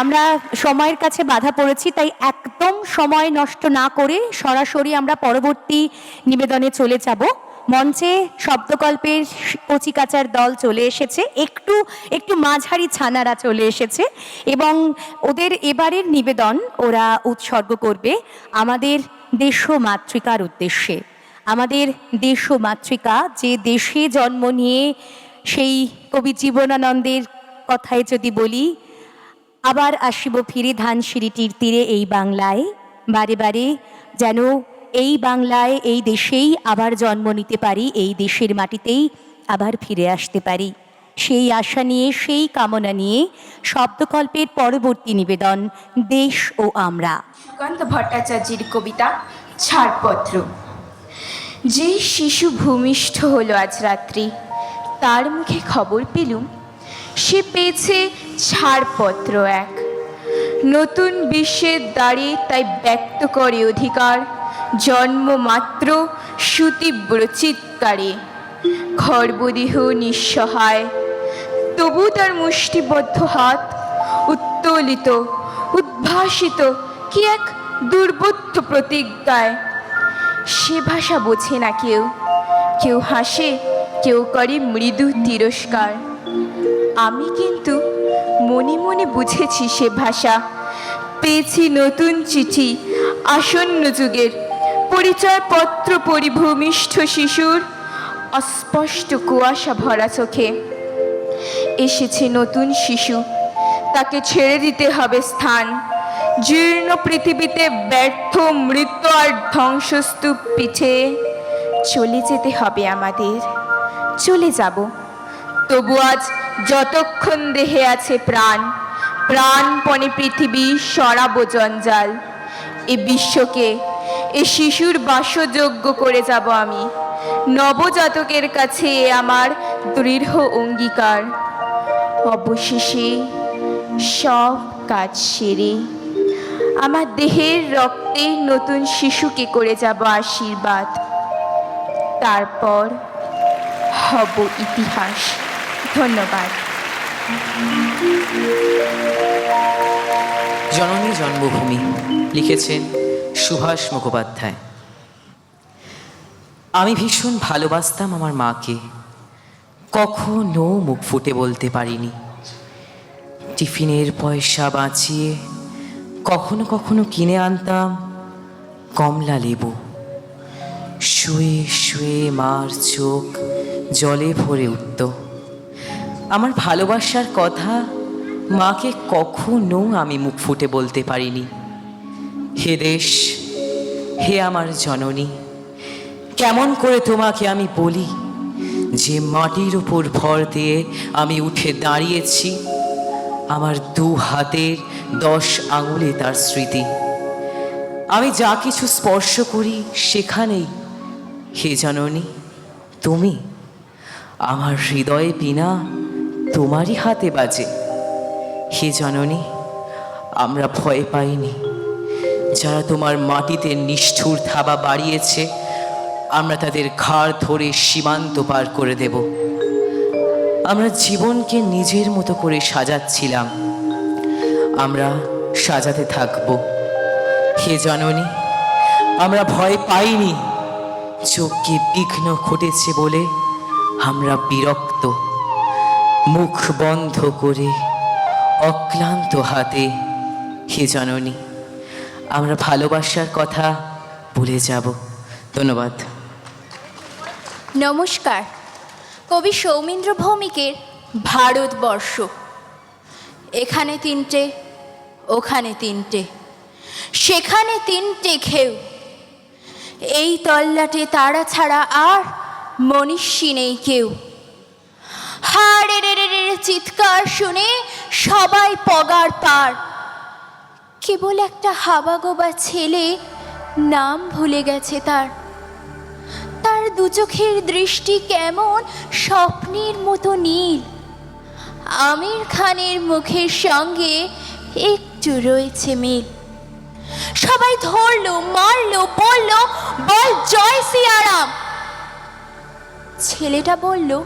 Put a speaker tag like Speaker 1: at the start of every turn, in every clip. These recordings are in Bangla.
Speaker 1: আমরা সময়ের কাছে বাধা পড়েছি, তাই একদম সময় নষ্ট না করে সরাসরি আমরা পরবর্তী নিবেদনে চলে যাব। মঞ্চে শব্দকল্পের কচিকাচার দল চলে এসেছে, একটু একটু মাঝারি ছানারা চলে এসেছে এবং ওদের এবারের নিবেদন ওরা উৎসর্গ করবে আমাদের দেশ মাতৃকার উদ্দেশ্যে। আমাদের দেশ মাতৃকা যে দেশে জন্ম নিয়ে সেই কবি জীবনানন্দের কথায় যদি বলি আবার আসিব ফিরে ধানসিঁড়িটির তীরে এই বাংলায়। বারে বারে যেন এই বাংলায়, এই দেশেই আবার জন্ম নিতে পারি, এই দেশের মাটিতেই আবার ফিরে আসতে পারি। সেই আশা নিয়ে, সেই কামনা নিয়ে শব্দকল্পের পরবর্তী নিবেদন দেশ ও আমরা।
Speaker 2: সুকান্ত ভট্টাচার্যের কবিতা ছাড়পত্র। যে শিশু ভূমিষ্ঠ হলো আজ রাত্রি, তার মুখে খবর পেলুম সে পেয়েছে ছাড়পত্র এক। নতুন বিশ্বের দ্বারে তাই ব্যক্ত করে অধিকার। জন্মমাত্র সুতীব্র চিৎকারে। খর্বদেহ নিঃসহায়। তবু তার মুষ্টিবদ্ধ হাত উত্তোলিত, উদ্ভাসিত কি এক দুর্বোধ্য প্রতিজ্ঞায়। সে ভাষা বোঝে না কেউ। কেউ হাসে, কেউ করে মৃদু তিরস্কার। আমি কিন্তু মনে মনে বুঝেছি সে ভাষা। পেয়েছি নতুন চিঠি, আসন্ন যুগের। পরিচয়পত্র পরিভূমিষ্ঠ শিশুর অস্পষ্ট কুয়াশা ভরা চোখে। এসেছে নতুন শিশু, তাকে ছেড়ে দিতে হবে স্থান। জীর্ণ পৃথিবীতে ব্যর্থ, মৃত্যু আর ধ্বংসস্তূপ পিঠে চলে যেতে হবে আমাদের। চলে যাব। তবু আজ যতক্ষণ দেহে আছে প্রাণ, প্রাণপণে পৃথিবী সরাব জঞ্জাল। এ বিশ্বকে, এ শিশুর বাসযোগ্য করে যাব আমি। নবজাতকের কাছে এ আমার দৃঢ় অঙ্গীকার। অবশেষে সব কাজ সেরে আমার দেহের রক্তে নতুন শিশুকে করে যাব আশীর্বাদ। তারপর হব ইতিহাস। ধন্যবাদ।
Speaker 3: জননী জন্মভূমি লিখেছেন সুভাষ মুখোপাধ্যায়। আমি ভীষণ ভালোবাসতাম আমার মাকে। কখনো মুখ ফুটে বলতে পারিনি। টিফিনের পয়সা বাঁচিয়ে কখনো কখনো কিনে আনতাম কমলা লেবু। শুয়ে শুয়ে মার চোখ জলে ভরে উঠত। আমার ভালোবাসার কথা মাকে কখনো আমি মুখ ফুটে বলতে পারিনি। হে দেশ, হে আমার জননী, কেমন করে তোমাকে আমি বলি যে মাটির উপর ভর দিয়ে আমি উঠে দাঁড়িয়েছি, আমার দু হাতের দশ আঙুলে তার স্মৃতি। আমি যা কিছু স্পর্শ করি সেখানেই। হে জননী, তুমি আমার হৃদয়ে বিনা তোমারই হাতে বাজে। হে জননী, আমরা ভয় পাইনি। যারা তোমার মাটিতে নিষ্ঠুর থাবা বাড়িয়েছে, আমরা তাদের ঘাড় ধরে সীমান্ত পার করে দেব। আমরা জীবনকে নিজের মতো করে সাজাচ্ছিলাম। আমরা সাজাতে থাকব। হে জননী, আমরা ভয় পাইনি। চোখকে বিঘ্ন ঘটেছে বলে আমরা বিরক্ত মুখ বন্ধ করে অক্লান্ত হাতে হে জননী, আমরা ভালোবাসার কথা ভুলে যাব। ধন্যবাদ।
Speaker 4: নমস্কার। কবি সৌমেন্দ্র ভৌমিকের ভারতবর্ষ। এখানে তিনটে, ওখানে তিনটে। সেখানে তিনটে ঘেউ। এই তল্লাটে তারা ছাড়া আর মনীষী নেই কেউ। হাড়ে রে রে রে, চিৎকার শুনে সবাই পগার পার। কেবল একটা হাবাগোবা ছেলে নাম ভুলে গেছে তার। তার দু চোখের দৃষ্টি কেমন স্বপ্নের মতো নীল। আমির খানের মুখের সঙ্গে একটু রয়েছে মিল। সবাই ধরলো, মারলো, বলল, বল জয় সিয়ারাম। ছেলেটা বলল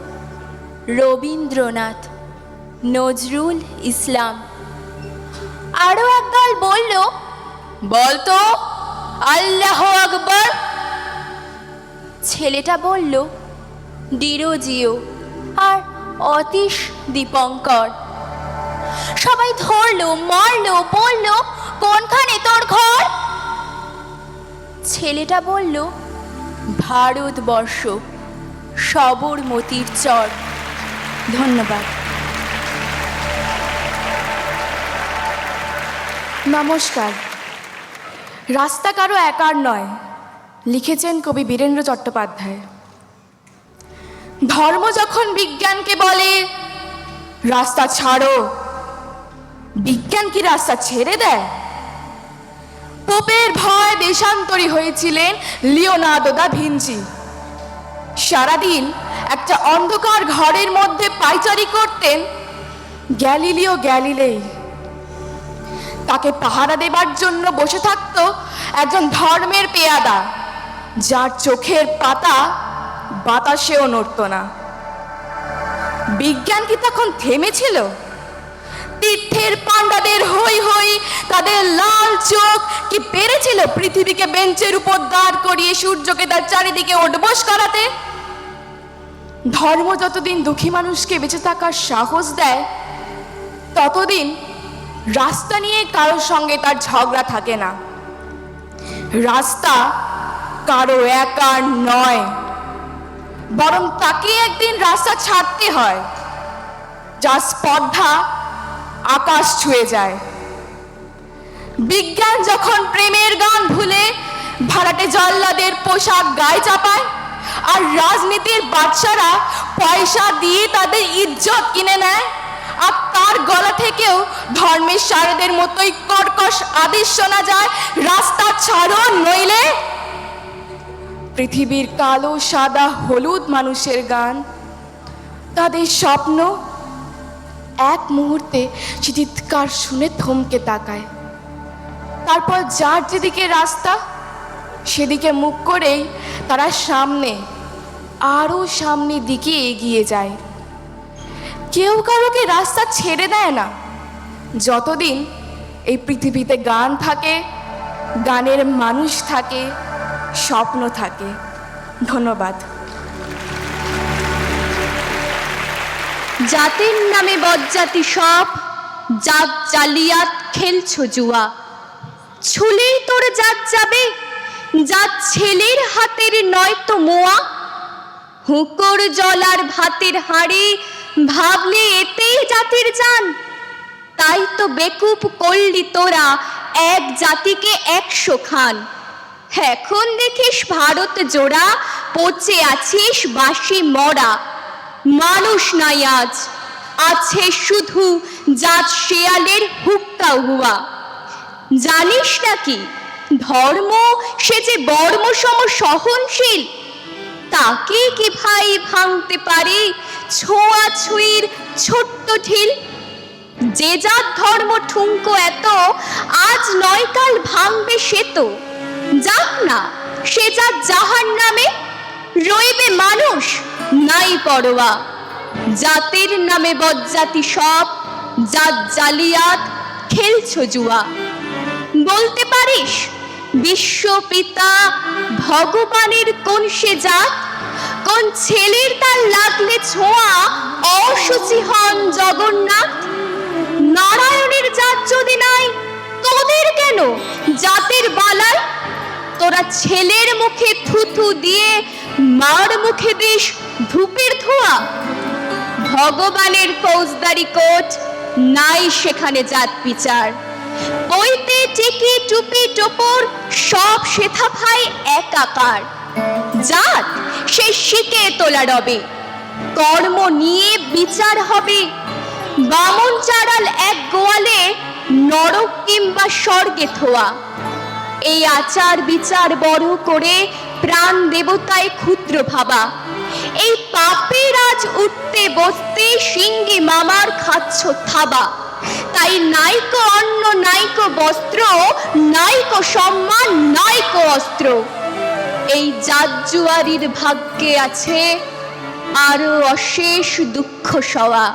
Speaker 4: রবীন্দ্রনাথ, নজরুল ইসলাম। আরও একদল বলল বলতো আল্লাহ আকবর। ছেলেটা বলল ডিরোজিও আর অতীশ দীপঙ্কর। সবাই ধরলো, মারলো, বলল, কোনখানে তোর ঘর? ছেলেটা বলল, ভারতবর্ষ, সবরমতির চর। ধন্যবাদ।
Speaker 5: নমস্কার। রাস্তা কারও একার নয়, লিখেছেন কবি বীরেন্দ্র চট্টোপাধ্যায়। ধর্ম যখন বিজ্ঞানকে বলে, রাস্তা ছাড়ো। বিজ্ঞান কি রাস্তা ছেড়ে দেয়? পোপের ভয় দেশান্তরী হয়েছিলেন লিওনার্দো দা ভিঞ্চি। সারাদিন একটা অন্ধকার ঘরের মধ্যে পাইচারি করতেন গ্যালিলিও গ্যালিলেই। তাকে পাহারা দেবার জন্য বসে থাকতো একজন ধর্মের পেয়াদা, যার চোখের পাতা বাতাসেও নড়ত না। বিজ্ঞান কি তখন থেমেছিল? তীর্থের পাণ্ডাদের হই হই তাদের লাল চোখ কি পেরেছিল পৃথিবীকে বেঞ্চের উপর দাঁড় করিয়ে সূর্যকে তার চারিদিকে ওঠবোস করাতে? ধর্ম যতদিন দুঃখী মানুষকে বেঁচে থাকার সাহস দেয়, ততদিন রাস্তা নিয়ে কারোর সঙ্গে তার ঝগড়া থাকে না। রাস্তা কারও একার নয়, বরং তাকে একদিন রাস্তা ছাড়তে হয় যার স্পর্ধা আকাশ ছুঁয়ে যায়। বিজ্ঞান যখন প্রেমের গান ভুলে ভাড়াটে জল্লাদের পোশাক গায়ে চাপায় আর রাজনীতির বাদশারা পয়সা দিয়ে তাদের ইজ্জত কিনে নেয়। আর তার গলা থেকেও ধর্মের সারদের মতোই কর্কশ আদেশ শোনা যায়, রাস্তা ছাড়ো নইলে। পৃথিবীর কালো, সাদা, হলুদ মানুষের গান। তাদের স্বপ্ন এক মুহূর্তে চিৎকার শুনে থমকে তাকায়। তারপর যার যেদিকে রাস্তা, সেদিকে মুখ করেই তারা সামনে আরও সামনের দিকে এগিয়ে যায়। কেউ কারোকে রাস্তা ছেড়ে দেয় না। যতদিন এই পৃথিবীতে গান থাকে, গানের মানুষ থাকে, স্বপ্ন থাকে। ধন্যবাদ।
Speaker 4: জাতির নামে বজ্জাতি সব, জাত জালিয়াত খেলছো জুয়া। ছুলেই তোর জাত যাবে, জাত ছেলের হাতের নয় তো মোয়া। হুকর জলার ভাতের হাঁড়ি, ভাবলে এতেই জাতির জান। তাই তো বেকুব করলি তোরা, এক জাতিকে একশো খান। এখন দেখিস ভারত জোড়া, পচে আছিস বাসি মরা। মানুষ নাই আজ, আছে শুধু জাত শেয়ালের হুক্কা হুয়া জানিস নাকি, ধর্ম সে যে বর্মসম সহনশীল তাকে কি ভাই ভাঙতে পারে? ছোঁয়া ছুঁইর ছোট্ট ঢিল। যে যার ধর্ম ঠুঙ্কো এত, আজ নয় কাল ভাঙবে সে তো। যাক না, সে যা যাহার নামে রইবে মানুষ, নাই পরোয়া। জাতির নামে বজ্জাতি সব জাত জালিয়াত খেলছো জুয়া। বলতে পারিস বিশ্বপিতা ভগবানের কোন সে জাত কোন ছেলের তার লাগলে ছোঁয়া অসুচি হন জগন্নাথ। নারায়ণের জাত যদি নাই, তোদের কেন জাতের বালাই? তোরা ছেলের মুখে থুথু দিয়ে মার মুখে দিস ধূপের ধোঁয়া। ভগবানের ফৌজদারি কোট নাই সেখানে জাত বিচার। বইতে টিকি টুপি টোপর সব শেথা ভাই একাকার। জাত সে শিকে তোলা রবে। কর্ম নিয়ে বিচার হবে। বামন চারাল এক গোয়ালে, নরক কিংবা স্বর্গে থোয়া। এই আচার বিচার বড় করে প্রাণ দেবতায় ক্ষুদ্র ভাবা। এই পাপের আজ উঠতে বসতে সিঙ্গি মামার খাচ্ছ থাবা। তাই নাইকো অন্ন, নাইকো বস্ত্র, নাইক সম্মান, নাইকো অস্ত্র। এই জাজ্জুয়ারির ভাগ্যে আছে আরও অশেষ দুঃখ সওয়া।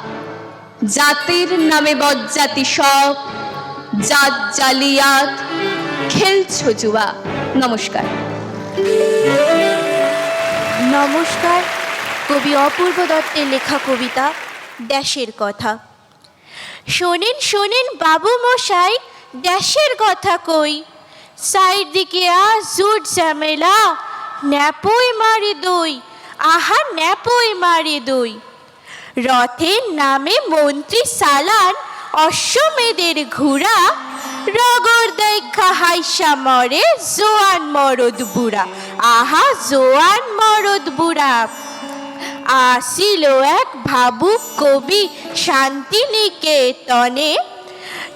Speaker 4: জাতির নামে বজ্জাতি সব, জাত জালিয়াত, খেলছো জুয়া। নমস্কার।
Speaker 6: নমস্কার। কবি অপূর্ব দত্তের লেখা কবিতা, দেশের কথা। শোনেন শোনেন, বাবু মশাই দেশের কথা কই। সাইড দিকে আ জুট ঝামেলা ন্যাপই মারি দই, আহা ন্যাপই মারি দই। রথের নামে মন্ত্রী সালান অশ্বমেধের ঘুরা রগর দেখা হাইসা মরে জোয়ান মরদ বুড়া। আহা জোয়ান মরদ বুড়া আসিল এক ভাবুক কবি শান্তিনিকেতনে।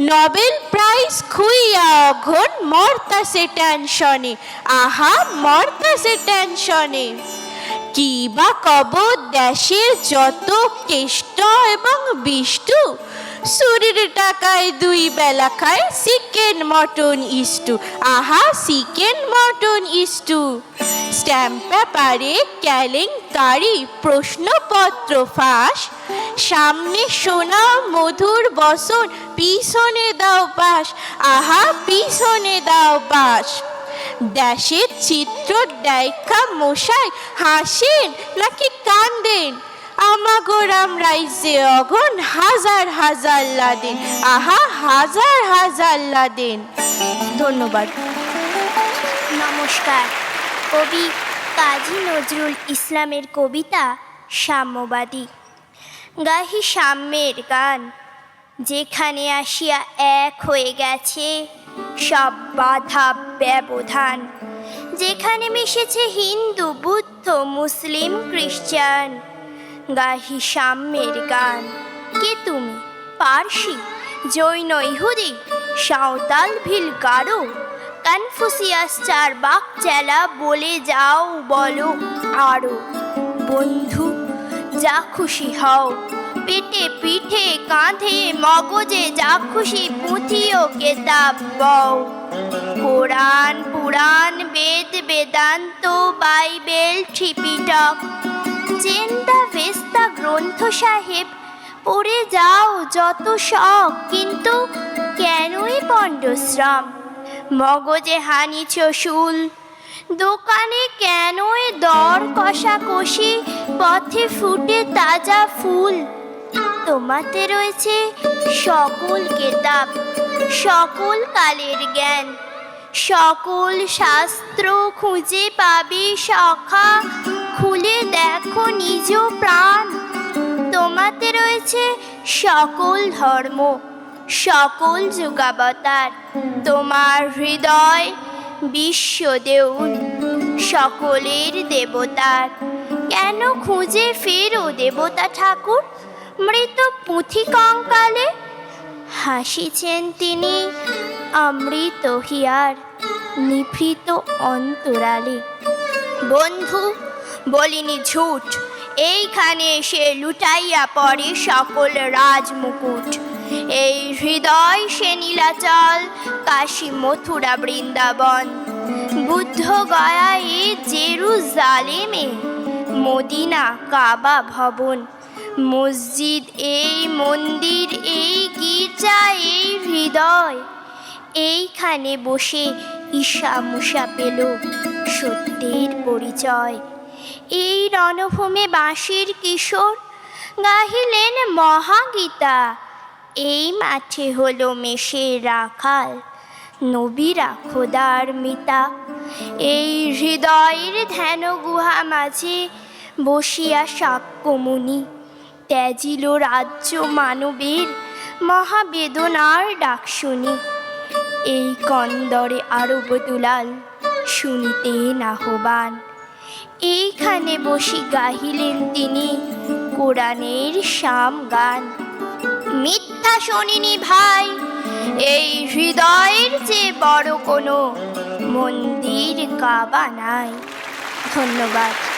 Speaker 6: নোবেল প্রাইজ খুইয়া অঘন মর্তাসে টেনশনে। আহা মর্তাসে টেনশনে। কি বা কব দেশের যত কেষ্ট এবং বিষ্টু শরীর টাকায় দুই বেলা খায় চিকেন মটন ইস্টু আহা, চিকেন মটন ইস্টু স্ট্যাম্প পেপারে কেলেঙ্কারি প্রশ্নপত্র ফাঁস। সামনে সোনা, মধুর বসন, পিছনে দাও বাস আহা, পিছনে দাও বাস দেশের চিত্র দেখা মশাই হাসেন নাকি কান্দেন? আমাগোরাম রাইজে অগন হাজার হাজার লাদেন। আহা, হাজার হাজার লাদেন। ধন্যবাদ।
Speaker 7: নমস্কার। কবি কাজী নজরুল ইসলামের কবিতা সাম্যবাদী। গাহি সাম্যের গান, যেখানে আসিয়া এক হয়ে গেছে সব বাধা ব্যবধান। যেখানে মিশেছে হিন্দু, বুদ্ধ, মুসলিম, খ্রিস্টান। গাহি সাম্যের গান, কে তুমি? পার্সি, জৈন, ইহুদি, সাঁওতাল ভিল গারো কনফুসিয়াস চার বাক চেলা বলে যাও, বলো আরও। বন্ধু, যা খুশি হও। পেটে পিঠে কাঁধে মগজে যা খুশি পুঁথিও কেতাব বও। Quran, Purana, Veda, Vedanta, Bible, Tripitaka. Zend Avesta Granth Sahib, পড়ে যাও যত শখ, কিন্তু কেনই পণ্ডশ্রম? মগজে হানিছ শুল। দোকানে কেনই দর কষাকষি? পথে ফুটে তাজা ফুল। তোমাতে রয়েছে সকল কেতাব, সকল কালের জ্ঞান। সকল শাস্ত্র খুঁজে পাবে সখা, খুলে দেখো নিজ প্রাণ। তোমাতে রয়েছে সকল ধর্ম। সকল যুগাবতার, তোমার হৃদয় বিশ্ব দেউল, সকলের দেবতার। কেন খুঁজে ফেরো দেবতা ঠাকুর? মৃত পুঁথি কঙ্কালে হাসিছেন তিনি অমৃত হিয়ার, নিভৃত অন্তরালে। বন্ধু, বলিনি ঝুট, এইখানে এসে লুটাইয়া পড়ে সকল রাজমুকুট। এই হৃদয় সে নীলাচল, কাশী মথুরা বৃন্দাবন। বুদ্ধ গয়া এ জেরুজালেমে, মদিনা কাবা ভবন। মসজিদ এই, মন্দির এই, গির্জা এই হৃদয়। এইখানে বসে ঈশা মুষা পেল সত্যের পরিচয়। এই রণভূমে বাঁশির কিশোর, গাহিলেন মহাগীতা। এই মাঠে হলো মেষে রাখাল, নবীরা খোদার মিতা। এই হৃদয়ের ধ্যান গুহা মাঝে বসিয়া সাক্ষ্যমুনি ত্যাজিল রাজ্য মানবের মহাবেদনার ডাক শুনি। এই কন্দরে আরব দুলাল শুনিতেন আহ্বান এইখানে বসি গাহিলেন তিনি কোরআনের শাম গান। মিথ্যা শোনিনি ভাই এই হৃদয়ের যে বড় কোনো মন্দির কাবা নাই। ধন্যবাদ।